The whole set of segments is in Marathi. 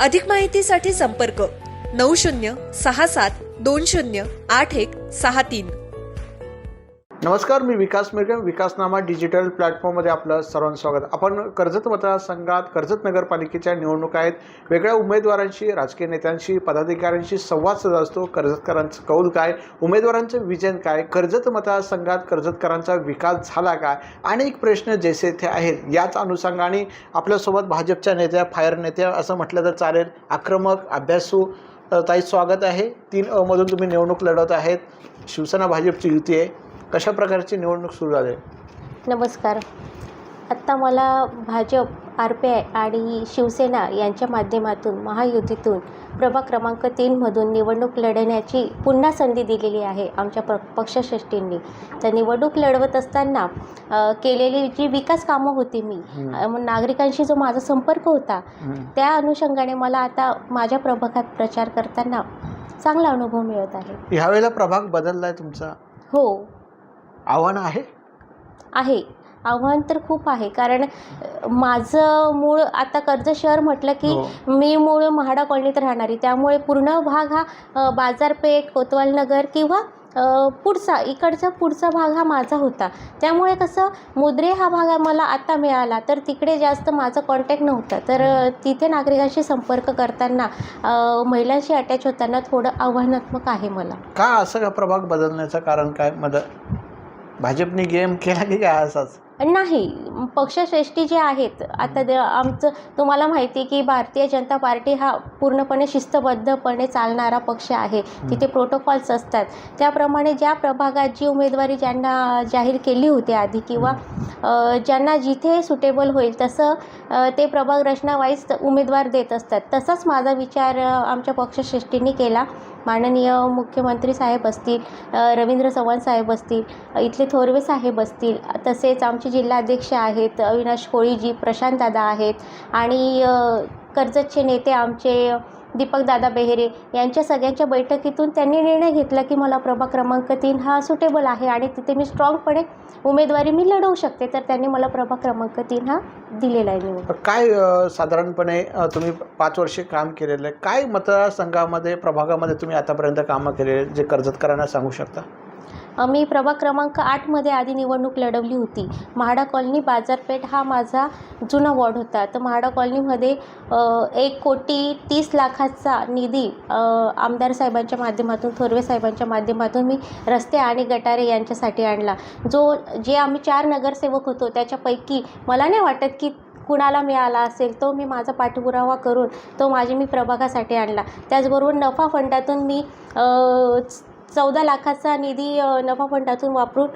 अधिक माहितीसाठी संपर्क नऊ शून्य सहा सात दोन शून्य आठ एक सहा तीन. नमस्कार मी विकास मेघे विकासनामा डिजिटल प्लॅटफॉर्ममध्ये आपलं सर्वांचं स्वागत. आपण कर्जत मतदारसंघात कर्जत नगरपालिकेच्या निवडणुका आहेत. वेगळ्या उमेदवारांशी राजकीय नेत्यांशी पदाधिकाऱ्यांशी संवाद साधत असतो. कर्जतकरांचं कौल काय? उमेदवारांचं विजन काय? कर्जत मतदारसंघात कर्जतकरांचा विकास झाला काय अनेक प्रश्न जैसे ते आहेत याच अनुषंगाने आपल्यासोबत भाजपच्या नेत्या फायर नेत्या असं म्हटलं तर चालेल. आक्रमक अभ्यासू ताई स्वागत आहे. तीन अमधून मधून तुम्ही निवडणूक लढवत आहेत. शिवसेना भाजपची युती आहे. कशा प्रकारची निवडणूक सुरू झाली? नमस्कार. आत्ता मला भाजप आर पी आय आणि शिवसेना यांच्या माध्यमातून महायुतीतून प्रभाग क्रमांक तीनमधून निवडणूक लढवण्याची पुन्हा संधी दिलेली आहे आमच्या प्र पक्षश्रेष्ठींनी. तर निवडणूक लढवत असताना केलेली जी विकास कामं होती मी नागरिकांशी जो माझा संपर्क होता. त्या अनुषंगाने मला आता माझ्या प्रभागात प्रचार करताना चांगला अनुभव मिळत आहे. ह्यावेळेला प्रभाग बदललाय तुमचा? हो. आव्हान आहे? आहे. आव्हान तर खूप आहे. कारण माझं मूळ आता कर्जत शहर म्हटलं की हो. मी मूळ महाडा कॉलनीत राहणारी. त्यामुळे पूर्ण भाग हा बाजारपेठ कोतवाल नगर किंवा पुढचा इकडचा पुढचा भाग हा माझा होता. त्यामुळे कसं मुद्रे हा भाग मला आता मिळाला. तर तिकडे जास्त माझा कॉन्टॅक्ट नव्हता. तर तिथे नागरिकांशी संपर्क करताना महिलांशी अटॅच होताना थोडं आव्हानात्मक आहे मला. का असं का प्रभाग बदलण्याचं कारण काय? मद भाजपने गेम केला की काय असाच? नाही पक्षश्रेष्ठी जे आहेत आता द आमचं तुम्हाला माहिती आहे की भारतीय जनता पार्टी हा पूर्णपणे शिस्तबद्धपणे चालणारा पक्ष आहे. तिथे प्रोटोकॉल्स असतात. त्याप्रमाणे ज्या प्रभागात जी उमेदवारी ज्यांना जाहीर केली होती आधी किंवा ज्यांना जिथे सुटेबल होईल तसं ते प्रभाग रचना वाईज उमेदवार देत असतात. तसाच माझा विचार आमच्या पक्षश्रेष्ठींनी केला. माननीय मुख्यमंत्री साहेब असतील रवींद्र चव्हाण साहेब असतील इथले थोरवे साहेब असतील तसेच आमचे जिल्हाध्यक्ष आहेत अविनाश कोळीजी प्रशांतदादा आहेत आणि कर्जतचे नेते आमचे दीपकदादा बेहेरे यांच्या सगळ्यांच्या बैठकीतून त्यांनी निर्णय घेतला की मला प्रभाग क्रमांक तीन हा सुटेबल आहे आणि तिथे मी स्ट्रॉंगपणे उमेदवारी मी लढवू शकते. तर त्यांनी मला प्रभाग क्रमांक तीन हा दिलेला आहे निवडून. काय साधारणपणे तुम्ही पाच वर्षे काम केलेलं आहे काय मतदारसंघामध्ये प्रभागामध्ये तुम्ही आतापर्यंत कामं केलेले जे कर्जतकरांना सांगू शकता? मी प्रभाग क्रमांक आठमध्ये आधी निवडणूक लढवली होती. म्हाडा कॉलनी बाजारपेठ हा माझा जुना वॉर्ड होता. तर म्हाडा कॉलनीमध्ये एक कोटी तीस लाखाचा निधी आमदार साहेबांच्या माध्यमातून थोरवे साहेबांच्या माध्यमातून मी रस्ते आणि गटारे यांच्यासाठी आणला. जो जे आम्ही चार नगरसेवक होतो त्याच्यापैकी मला नाही वाटत की कुणाला मिळाला असेल तो मी माझा पाठपुरावा करून तो माझे मी प्रभागासाठी आणला. त्याचबरोबर नफा फंडातून मी चौदा लाखाचा निधी नफा फंडातून वापरून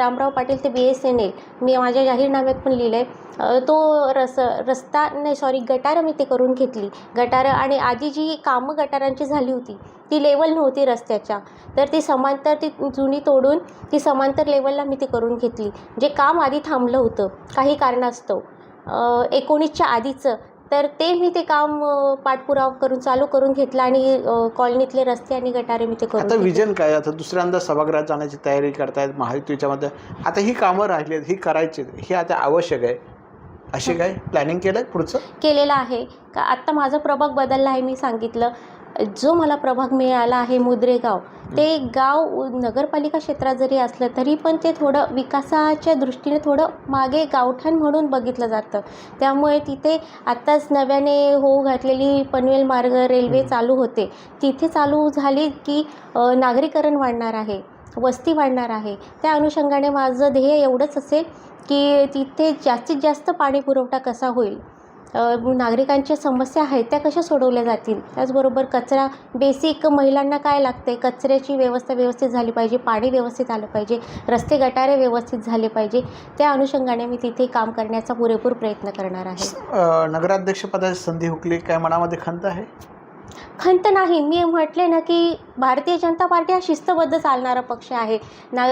रामराव पाटील ते बी एस एन एल मी माझ्या जाहीरनाम्यात पण लिहिलं आहे तो रस रस्ता नाही सॉरी गटारं मी ते करून घेतली. गटारं आणि आधी जी कामं गटारांची झाली होती ती लेवल नव्हती रस्त्याच्या. तर ती समांतर ती जुनी तोडून ती समांतर लेवलला मी ती करून घेतली. जे काम आधी थांबलं होतं काही कारणास्तव. एकोणीसच्या आधीचं तर ते मी ते काम पाठपुरावा करून चालू करून घेतलं आणि कॉलनीतले रस्ते आणि गटारे मी ते आता. विजन काय आता दुसऱ्यांदा सभागृहात जाण्याची तयारी करतायत महायुतीच्यामध्ये आता ही कामं राहिली आहेत ही करायची आहेत. ही आता आवश्यक आहे अशी काय प्लॅनिंग केलं पुढचं? केलेला आहे. का आत्ता माझा प्रभाग बदलला आहे मी सांगितलं. जो मला प्रभाग मिळाला आहे मुद्रेगाव ते गाव नगरपालिका क्षेत्रात जरी असलं तरी पण ते थोडं विकासाच्या दृष्टीने थोडं मागे गावठाण म्हणून बघितलं जातं. त्यामुळे तिथे आत्ताच नव्याने होऊ घातलेली पनवेल मार्ग रेल्वे चालू होते. तिथे चालू झाली की नागरीकरण वाढणार आहे. वस्ती वाढणार आहे. त्या अनुषंगाने माझं ध्येय एवढंच असेल की तिथे जास्तीत जास्त पाणी पुरवठा कसा होईल? नागरिकांच्या समस्या आहेत त्या कशा सोडवल्या जातील? त्याचबरोबर कचरा बेसिक महिलांना काय लागते कचऱ्याची व्यवस्था व्यवस्थित झाली पाहिजे पाणी व्यवस्थित आलं पाहिजे रस्ते गटारे व्यवस्थित झाले पाहिजे त्या अनुषंगाने मी तिथे काम करण्याचा पुरेपूर प्रयत्न करणार आहे. नगराध्यक्षपदाची संधी हुकली काय मनामध्ये खंत आहे? खंत नाही. मी म्हटले ना की भारतीय जनता पार्टी हा शिस्तबद्ध चालणारा पक्ष आहे. ना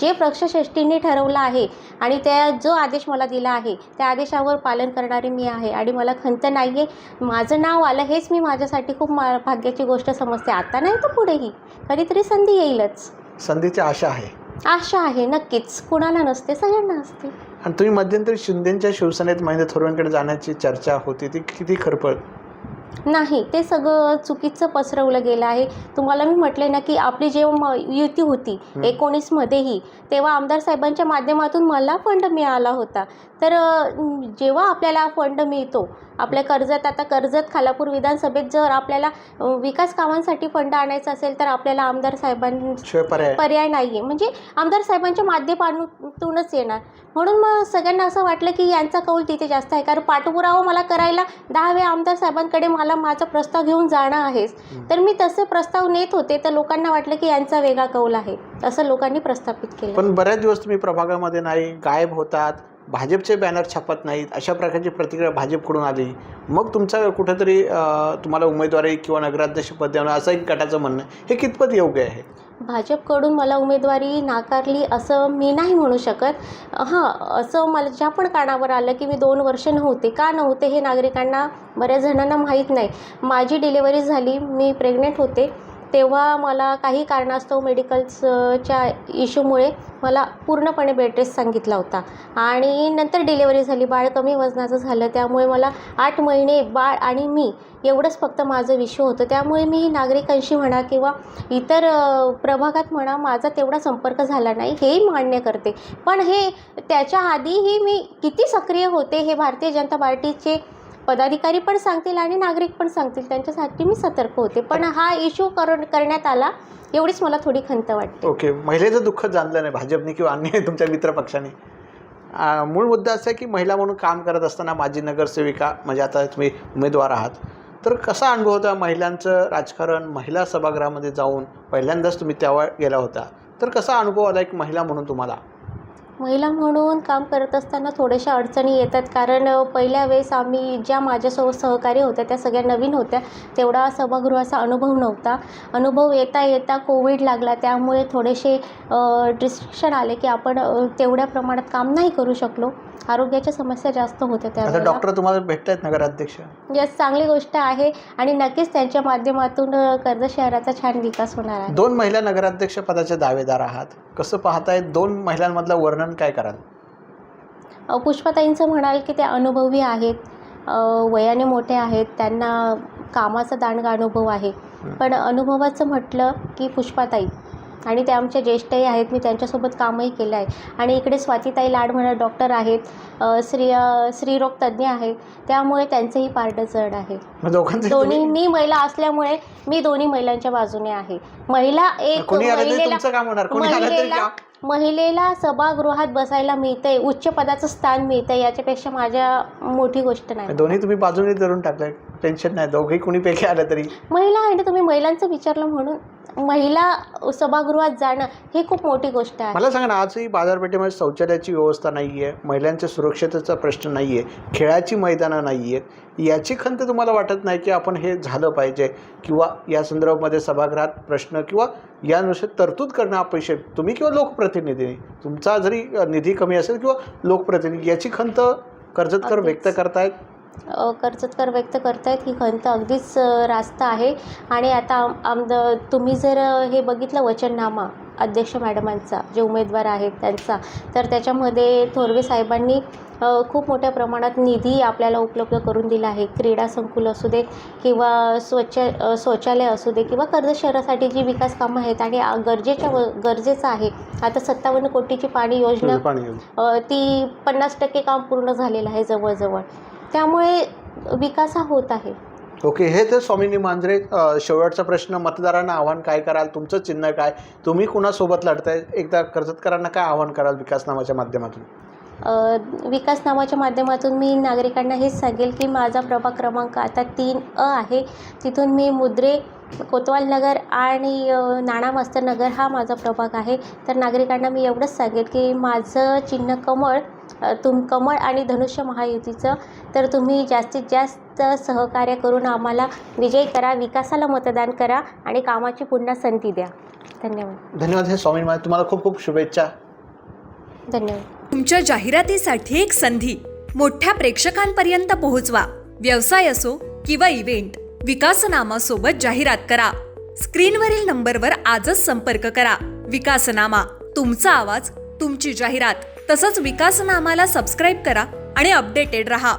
जे पक्षश्रेष्ठींनी ठरवलं आहे आणि त्या जो आदेश मला दिला आहे त्या आदेशावर पालन करणारी मी आहे आणि मला खंत नाही आहे माझं नाव आलं हेच मी माझ्यासाठी खूप मा भाग्याची गोष्ट समजते. आता नाही तर पुढेही. कधीतरी संधी येईलच. संधीची आशा आहे. आशा आहे नक्कीच. कुणाला नसते सगळ्यांना असते. आणि तुम्ही मध्यंतरी शिंदेच्या शिवसेनेत महेंद्र थोरवेंकडे जाण्याची चर्चा होती. ती किती खरपळ नाही ते सगळं चुकीचं पसरवलं गेलं आहे. तुम्हाला मी म्हटले ना की आपली जेव्हा म- युती होती एकोणीसमध्येही तेव्हा आमदार साहेबांच्या माध्यमातून मला फंड मिळाला होता. तर जेव्हा आपल्याला फंड मिळतो आपल्या कर्जत आता कर्जत खालापूर विधानसभेत जर आपल्याला विकास कामांसाठी फंड आणायचा असेल तर आपल्याला आमदार साहेबां पर्याय. नाही आहे म्हणजे आमदार साहेबांच्या माध्यमातूनच येणार. म्हणून मग सगळ्यांना असं वाटलं की यांचा कौल तिथे जास्त आहे. कारण पाठपुरावा मला करायला दहा वेळा आमदार साहेबांकडे मला माझा प्रस्ताव घेऊन जाणं आहेच. तर मी तसे प्रस्ताव नेत होते तर लोकांना वाटलं की यांचा वेगळा कौल आहे. असं लोकांनी प्रस्थापित केलं. पण बऱ्याच दिवस तुम्ही प्रभागामध्ये नाही गायब होतात. भाजपचे बॅनर छापत नाहीत अशा प्रकारची प्रतिक्रिया भाजपकडून आली. मग तुमचा कुठंतरी तुम्हाला उमेदवारी किंवा नगराध्यक्षपद द्यावं असं एक गटाचं म्हणणं हे कितपत योग्य आहे? भाजपकडून मला उमेदवारी नाकारली असं मी नाही म्हणू शकत. हां असं मला ज्या पण कानावर आलं की मी दोन वर्ष नव्हते का नव्हते हे नागरिकांना बऱ्याच जणांना माहीत नाही. माझी डिलेवरी झाली मी प्रेग्नेंट होते. तेव्हा मला काही कारणास्तव मेडिकल्सच्या इश्यूमुळे मला पूर्णपणे बेडरेस्ट सांगितला होता. आणि नंतर डिलेवरी झाली. बाळ कमी वजनाचं झालं. त्यामुळे मला आठ महिने बाळ आणि मी एवढंच फक्त माझं विषय होतं. त्यामुळे मी नागरिकांशी म्हणा किंवा इतर प्रभागात म्हणा माझा तेवढा संपर्क झाला नाही हेही मान्य करते. पण हे त्याच्या आधीही मी किती सक्रिय होते हे भारतीय जनता पार्टीचे पदाधिकारी पण सांगतील आणि नागरिक पण सांगतील. त्यांच्यासाठी मी सतर्क होते. पण हा इश्यू कर करण्यात आला एवढीच मला थोडी खंत वाटते. ओके महिलेचं दुःख जाणलं नाही. भाजपने किंवा अन्य तुमच्या मित्रपक्षाने मूळ मुद्दा असा आहे की महिला म्हणून काम करत असताना माजी नगरसेविका म्हणजे आता तुम्ही उमेदवार आहात. तर कसा अनुभव होता महिलांचं राजकारण महिला सभागृहामध्ये जाऊन? पहिल्यांदाच तुम्ही त्यावर गेला होता. तर कसा अनुभव आला एक महिला म्हणून तुम्हाला? महिला म्हणून काम करत असताना थोड्याशा अडचणी येतात. कारण पहिल्या वेळेस आम्ही ज्या माझ्यासोबत सहकारी होत्या त्या सगळ्या नवीन होत्या. तेवढा सभागृहाचा अनुभव नव्हता. अनुभव येता येता कोविड लागला. त्यामुळे थोडेसे रिस्ट्रिक्शन आले की आपण तेवढ्या प्रमाणात काम नाही करू शकलो. आरोग्याच्या समस्या जास्त होत्या आता त्यावेळेला डॉक्टर तुम्हाला भेटत आहेत नगराध्यक्ष. यस चांगली गोष्ट आहे आणि नक्कीच त्यांच्या माध्यमातून अ, कर्जत शहराचा छान विकास होणार आहे. दोन महिला नगराध्यक्ष पदाचे दावेदार आहात. कसं पाहताय? दोन महिलांमधलं वर्णन काय कराल? अ, पुष्पाताईंचं म्हणाल की ते अनुभवी आहेत अ, वयाने मोठे आहेत त्यांना कामाचा दांडगा अनुभव आहे. पण अनुभवाचं म्हटलं की पुष्पाताई आणि ते आमच्या ज्येष्ठही आहेत मी त्यांच्यासोबत कामही केलं आहे. आणि इकडे स्वातीताई लाड म्हणत डॉक्टर आहेत स्त्री स्त्रीरोग तज्ज्ञ आहेत त्यामुळे त्यांचंही पारडं जड आहे. दोन्ही मी महिला असल्यामुळे मी दोन्ही महिलांच्या बाजूने आहे. महिला एक महिलेला महिलेला सभागृहात बसायला मिळतंय उच्च पदाचं स्थान मिळतंय याच्यापेक्षा माझ्या मोठी गोष्ट नाही. दोन्ही तुम्ही बाजूने धरून टाकलंय. टेन्शन नाही दोघेही कुणी पैकी आलं तरी. महिला आहे ना तुम्ही महिलांचं विचारलं म्हणून. महिला सभागृहात जाणं ही खूप मोठी गोष्ट आहे. मला सांगा ना आजही बाजारपेठेमध्ये शौचालयाची व्यवस्था नाही आहे महिलांच्या सुरक्षतेचा प्रश्न नाही आहे खेळाची मैदानं नाही आहेत याची खंत तुम्हाला वाटत नाही की आपण हे झालं पाहिजे किंवा या संदर्भामध्ये सभागृहात प्रश्न किंवा यानुसार तरतूद करणं अपेक्षित. तुम्ही किंवा लोकप्रतिनिधी तुमचा जरी निधी कमी असेल किंवा लोकप्रतिनिधी याची खंत कर्जतकर व्यक्त करतायत? कर्जतकर व्यक्त करतायत ही खंत अगदीच रास्त आहे. आणि आता आम आमद तुम्ही जर हे बघितलं वचननामा अध्यक्ष मॅडमांचा जे उमेदवार आहेत त्यांचा तर त्याच्यामध्ये थोरवे साहेबांनी खूप मोठ्या प्रमाणात निधी आपल्याला उपलब्ध करून दिला आहे. क्रीडा संकुल असू दे किंवा स्वच्छ शौचालय असू दे किंवा कर्जत शहरासाठी जी विकास कामं आहेत आणि गरजेच्या व गरजेचं आहे. आता सत्तावन्न कोटीची पाणी योजना ती पन्नास टक्के काम पूर्ण झालेलं आहे जवळजवळ. त्यामुळे विकास हा होत आहे. ओके हे तर स्वामिनी मांजरे शेवटचा प्रश्न मतदारांना आव्हान काय कराल तुमचं चिन्ह काय तुम्ही कुणासोबत लढताय एकदा कर्जतकरांना काय आव्हान कराल विकासनामाच्या माध्यमातून? अ, विकास नामाच्या माध्यमातून मी नागरिकांना हेच सांगेल की माझा प्रभाग क्रमांक आता तीन अ आहे. तिथून मी मुद्रे कोतवाल नगर आणि नाणा मास्तर नगर हा माझा प्रभाग आहे. तर नागरिकांना मी एवढंच सांगेल की माझं चिन्ह कमळ तुम कमळ आणि धनुष्य महायुतीचं तर तुम्ही जास्तीत जास्त सहकार्य करून आम्हाला विजयी करा विकासाला मतदान करा आणि कामाची पुन्हा संधी द्या. धन्यवाद. धन्यवाद हे स्वामी महाराज तुम्हाला खूप खूप शुभेच्छा. धन्यवाद. तुमच्या जाहिरातीसाठी एक संधी. मोठ्या प्रेक्षकांपर्यंत पोहोचवा. व्यवसाय असो किंवा इव्हेंट विकासनामा सोबत जाहिरात करा. स्क्रीनवरील नंबरवर आजच संपर्क करा. विकासनामा तुमचा आवाज तुमची जाहिरात. तसंच विकास नामाला सबस्क्राईब करा आणि अपडेटेड रहा.